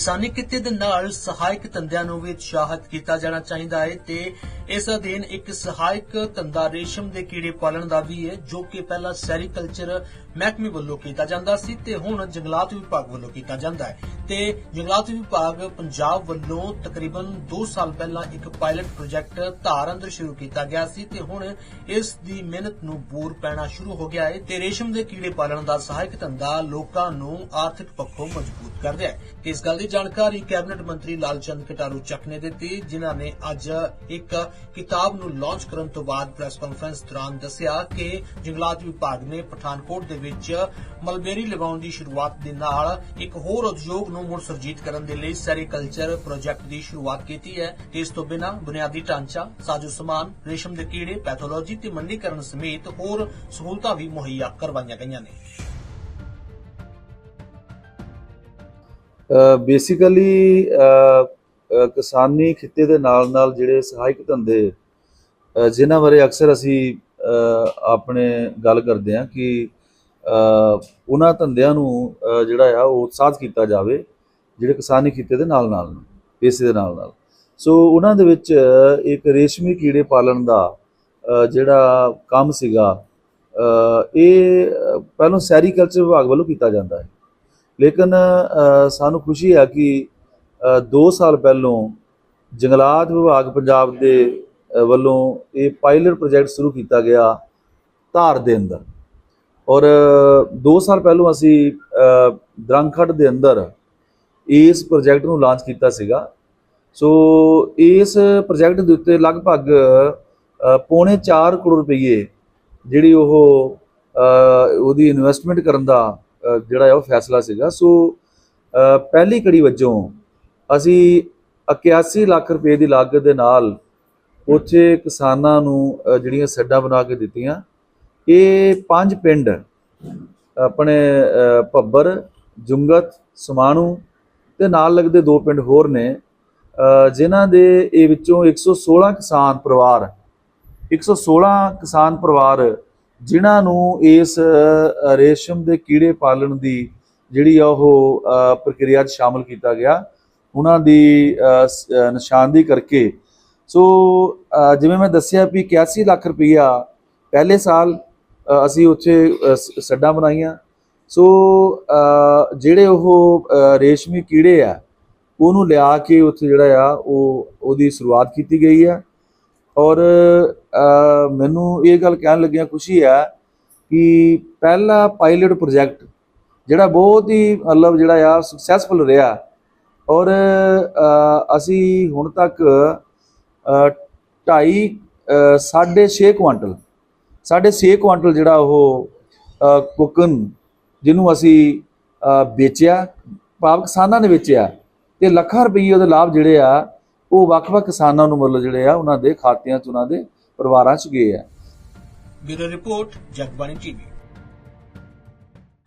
ਕਿਸਾਨੀ ਕਿੱਤੇ ਦੇ ਨਾਲ ਸਹਾਇਕ ਧੰਦਿਆਂ ਨੂੰ ਵੀ ਉਤਸ਼ਾਹਿਤ ਕੀਤਾ ਜਾਣਾ ਚਾਹੀਦਾ ਹੈ ਤੇ ਇਸ ਅਧੀਨ ਇੱਕ ਸਹਾਇਕ ਧੰਦਾ ਰੇਸ਼ਮ ਦੇ ਕੀੜੇ ਪਾਲਣ ਦਾ ਵੀ ਹੈ, ਜੋ ਕਿ ਪਹਿਲਾਂ ਸੈਰੀਕਲਚਰ ਮਹਿਕਮੇ ਵੱਲੋਂ ਕੀਤਾ ਜਾਂਦਾ ਸੀ ਤੇ ਹੁਣ ਜੰਗਲਾਤ ਵਿਭਾਗ ਵੱਲੋਂ ਕੀਤਾ ਜਾਂਦਾ ਹੈ। ਤੇ ਜੰਗਲਾਤ ਵਿਭਾਗ ਪੰਜਾਬ ਵੱਲੋਂ ਤਕਰੀਬਨ 2 ਸਾਲ ਪਹਿਲਾਂ ਇੱਕ ਪਾਇਲਟ ਪ੍ਰੋਜੈਕਟ ਧਾਰ ਅੰਦਰ ਸ਼ੁਰੂ ਕੀਤਾ ਗਿਆ ਸੀ ਤੇ ਹੁਣ ਇਸ ਦੀ ਮਿਹਨਤ ਨੂੰ ਬੂਰ ਪੈਣਾ ਸ਼ੁਰੂ ਹੋ ਗਿਆ ਹੈ ਤੇ ਰੇਸ਼ਮ ਦੇ ਕੀੜੇ ਪਾਲਣ ਦਾ ਸਹਾਇਕ ਧੰਦਾ ਲੋਕਾਂ ਨੂੰ ਆਰਥਿਕ ਪੱਖੋਂ ਮਜ਼ਬੂਤ ਕਰਦਾ ਹੈ। ਇਸ ਗੱਲ ਦੀ ਜਾਣਕਾਰੀ ਕੈਬਨਿਟ ਮੰਤਰੀ ਲਾਲਚੰਦ ਕਟਾਰੂ ਚੱਕ ਨੇ ਦਿੱਤੀ, ਜਿਨ੍ਹਾਂ ਨੇ ਅੱਜ ਇੱਕ ਕਿਤਾਬ ਨੂੰ ਲਾਂਚ ਕਰਨ ਤੋਂ ਬਾਅਦ ਪ੍ਰੈਸ ਕਾਨਫਰੰਸ ਦੌਰਾਨ ਦੱਸਿਆ ਕਿ ਜੰਗਲਾਤ ਵਿਭਾਗ ਨੇ ਪਠਾਨਕੋਟ ਦੇ ਵਿੱਚ ਮਲਬੇਰੀ ਲਗਾਉਣ ਦੀ ਸ਼ੁਰੂਆਤ ਦੇ ਨਾਲ ਇੱਕ ਹੋਰ ਉਦਯੋਗ ਨੂੰ ਮੁੜ ਸੁਰਜੀਤ ਕਰਨ ਦੇ ਲਈ ਸੈਰੀਕਲਚਰ ਪ੍ਰੋਜੈਕਟ ਦੀ ਸ਼ੁਰੂਆਤ ਕੀਤੀ ਹੈ। ਤੇ ਇਸ ਤੋਂ ਬਿਨਾਂ ਬੁਨਿਆਦੀ ਢਾਂਚਾ, ਸਾਜ਼ੋ ਸਮਾਨ, ਰੇਸ਼ਮ ਦੇ ਕੀੜੇ, ਪੈਥੋਲੋਜੀ ਤੇ ਮੰਡੀਕਰਨ ਸਮੇਤ ਹੋਰ ਸਹੂਲਤਾਂ ਵੀ ਮੁਹੱਈਆ ਕਰਵਾਈਆਂ ਗਈਆਂ ਨੇ। ਬੇਸਿਕਲੀ ਕਿਸਾਨੀ ਖਿੱਤੇ ਦੇ ਨਾਲ ਨਾਲ ਜਿਹੜੇ ਸਹਾਇਕ ਧੰਦੇ ਅ, ਜਿਨ੍ਹਾਂ ਬਾਰੇ ਅਕਸਰ ਅਸੀਂ ਆਪਣੇ ਗੱਲ ਕਰਦੇ ਹਾਂ ਕਿ ਉਹਨਾਂ ਧੰਦਿਆਂ ਨੂੰ ਜਿਹੜਾ ਆ ਉਹ ਉਤਸ਼ਾਹਿਤ ਕੀਤਾ ਜਾਵੇ ਜਿਹੜੇ ਕਿਸਾਨੀ ਖਿੱਤੇ ਦੇ ਨਾਲ ਨਾਲ ਇਸੇ ਦੇ ਨਾਲ ਨਾਲ। ਸੋ ਉਹਨਾਂ ਦੇ ਵਿੱਚ ਇੱਕ ਰੇਸ਼ਮੀ ਕੀੜੇ ਪਾਲਣ ਦਾ ਜਿਹੜਾ ਕੰਮ ਸੀਗਾ ਇਹ ਪਹਿਲਾਂ ਸੈਰੀਕਲਚਰ ਵਿਭਾਗ ਵੱਲੋਂ ਕੀਤਾ ਜਾਂਦਾ ਹੈ। ਲੇਕਿਨ ਸਾਨੂੰ ਖੁਸ਼ੀ ਹੈ ਕਿ 2 ਸਾਲ ਪਹਿਲੋਂ ਜੰਗਲਾਤ ਵਿਭਾਗ ਪੰਜਾਬ ਦੇ ਵੱਲੋਂ ਇਹ ਪਾਇਲਟ ਪ੍ਰੋਜੈਕਟ ਸ਼ੁਰੂ ਕੀਤਾ ਗਿਆ ਧਾਰ ਦੇ ਅੰਦਰ। ਔਰ 2 ਸਾਲ ਪਹਿਲੋਂ ਅਸੀਂ ਅ, ਦਰੰਖੜ ਦੇ ਅੰਦਰ ਇਸ ਪ੍ਰੋਜੈਕਟ ਨੂੰ ਲਾਂਚ ਕੀਤਾ ਸੀਗਾ। ਸੋ ਇਸ ਪ੍ਰੋਜੈਕਟ ਦੇ ਉੱਤੇ ਲਗਭਗ ਪੌਣੇ 4 ਕਰੋੜ ਰੁਪਏ ਜਿਹੜੀ ਉਹ ਉਹਦੀ ਇਨਵੈਸਟਮੈਂਟ ਕਰਨ ਦਾ ਜਿਹੜਾ ਹੈ ਉਹ ਫੈਸਲਾ ਸੀਗਾ। ਸੋ ਪਹਿਲੀ ਕੜੀ ਵਜੋਂ ਅਸੀਂ 81 ਲੱਖ ਰੁਪਏ ਦੀ ਲਾਗਤ ਦੇ ਨਾਲ ਉੱਥੇ ਕਿਸਾਨਾਂ ਨੂੰ ਜਿਹੜੀਆਂ ਸੈੱਡਾਂ ਬਣਾ ਕੇ ਦਿੱਤੀਆਂ। ਇਹ ਪੰਜ ਪਿੰਡ, ਆਪਣੇ ਭੱਬਰ, ਜੁੰਗਤ, ਸਮਾਣੂ ਤੇ ਨਾਲ ਲੱਗਦੇ ਦੋ ਪਿੰਡ ਹੋਰ ਨੇ ਜਿਨ੍ਹਾਂ ਦੇ ਇਹ ਵਿੱਚੋਂ 116 ਕਿਸਾਨ ਪਰਿਵਾਰ 116 ਕਿਸਾਨ ਪਰਿਵਾਰ ਜਿਨ੍ਹਾਂ ਨੂੰ ਇਸ ਰੇਸ਼ਮ ਦੇ ਕੀੜੇ ਪਾਲਣ ਦੀ ਜਿਹੜੀ ਆ ਉਹ ਪ੍ਰਕਿਰਿਆ 'ਚ ਸ਼ਾਮਲ ਕੀਤਾ ਗਿਆ। ਉਹਨਾਂ ਦੀ ਨਿਸ਼ਾਨਦੀ ਕਰਕੇ। ਸੋ ਜਿਵੇਂ ਮੈਂ ਦੱਸਿਆ ਵੀ 81 ਲੱਖ ਰੁਪਈਆ ਪਹਿਲੇ ਸਾਲ ਅਸੀਂ ਉੱਥੇ ਸ- ਸੱਡਾਂ ਬਣਾਈਆਂ। ਸੋ ਜਿਹੜੇ ਉਹ ਰੇਸ਼ਮੀ ਕੀੜੇ ਆ, ਉਹਨੂੰ ਲਿਆ ਕੇ ਉੱਥੇ ਜਿਹੜਾ ਆ, ਉਹ, ਉਹਦੀ ਸ਼ੁਰੂਆਤ ਕੀਤੀ ਗਈ ਆ। ਔਰ ਮੈਨੂੰ ਇਹ ਗੱਲ ਕਹਿਣ ਲੱਗਿਆ ਖੁਸ਼ੀ ਹੈ ਕਿ ਪਹਿਲਾ ਪਾਇਲਟ ਪ੍ਰੋਜੈਕਟ ਜਿਹੜਾ ਬਹੁਤ ਹੀ ਮਤਲਬ ਜਿਹੜਾ ਆ ਸਕਸੈਸਫੁਲ ਰਿਹਾ ਔਰ ਅਸੀਂ ਹੁਣ ਤੱਕ ਅ, ਢਾਈ ਅ, ਸਾਢੇ 6 ਕੁਆਂਟਲ ਸਾਢੇ 6 ਕੁਆਂਟਲ ਜਿਹੜਾ ਉਹ ਕੁਕਨ ਜਿਹਨੂੰ ਅਸੀਂ ਵੇਚਿਆ ਭਾਵ ਕਿਸਾਨਾਂ ਨੇ ਵੇਚਿਆ ਤੇ ਲੱਖਾਂ ਰੁਪਏ ਉਹਦੇ ਲਾਭ ਜਿਹੜੇ ਆ ਉਹ ਵੱਖ-ਵੱਖ ਕਿਸਾਨਾਂ ਨੂੰ ਮਤਲਬ ਜਿਹੜੇ ਆ ਉਹਨਾਂ ਦੇ ਖਾਤਿਆਂ 'ਚ ਉਹਨਾਂ ਦੇ ਪਰਿਵਾਰਾਂ 'ਚ ਗਏ ਆ। Bureau report Jagbani TV.